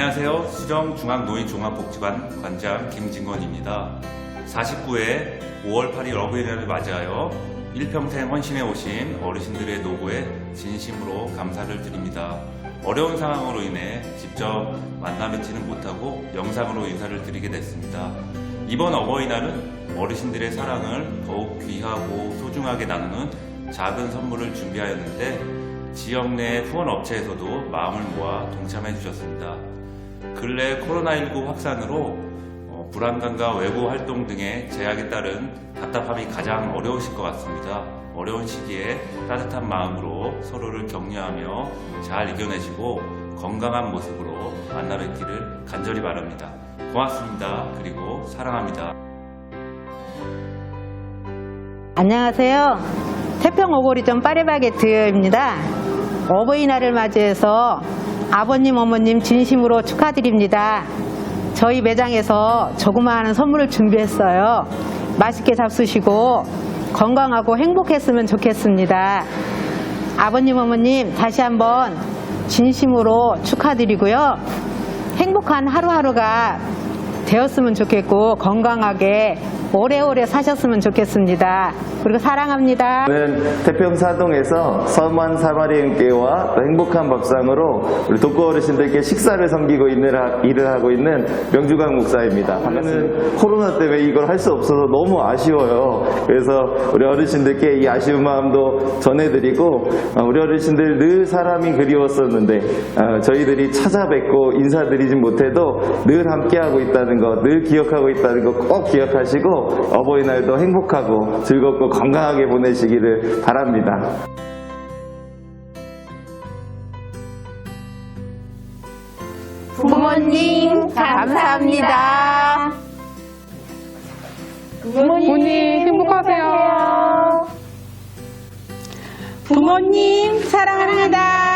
안녕하세요. 수정중앙노인종합복지관 관장 김진건입니다. 49회 5월 8일 어버이날을 맞이하여 일평생 헌신해 오신 어르신들의 노고에 진심으로 감사를 드립니다. 어려운 상황으로 인해 직접 만나 뵙지는 못하고 영상으로 인사를 드리게 됐습니다. 이번 어버이날은 어르신들의 사랑을 더욱 귀하고 소중하게 나누는 작은 선물을 준비하였는데 지역 내 후원 업체에서도 마음을 모아 동참해 주셨습니다. 근래 코로나19 확산으로 어, 불안감과 외부 활동 등의 제약에 따른 답답함이 가장 어려우실 것 같습니다. 어려운 시기에 따뜻한 마음으로 서로를 격려하며 잘 이겨내시고 건강한 모습으로 만나 뵙기를 간절히 바랍니다. 고맙습니다. 그리고 사랑합니다. 안녕하세요. 태평 오거리점 파리바게트입니다. 어버이날을 맞이해서 아버님, 어머님 진심으로 축하드립니다. 저희 매장에서 조그마한 선물을 준비했어요. 맛있게 잡수시고 건강하고 행복했으면 좋겠습니다. 아버님, 어머님 다시 한번 진심으로 축하드리고요. 행복한 하루하루가 되었으면 좋겠고 건강하게 오래오래 사셨으면 좋겠습니다. 그리고 사랑합니다. 저는 태평사동에서 섬한 사마리안교와 또 행복한 밥상으로 우리 독거 어르신들께 식사를 섬기고 있는, 하- 일을 하고 있는 명주강 목사입니다. 반갑습니다. 코로나 때문에 이걸 할 수 없어서 너무 아쉬워요. 그래서 우리 어르신들께 이 아쉬운 마음도 전해드리고 어, 우리 어르신들 늘 사람이 그리웠었는데 어, 저희들이 찾아뵙고 인사드리진 못해도 늘 함께하고 있다는 거, 늘 기억하고 있다는 거 꼭 기억하시고 어버이날도 행복하고 즐겁고 건강하게 보내시기를 바랍니다. 부모님 감사합니다. 부모님 행복하세요. 부모님 사랑합니다.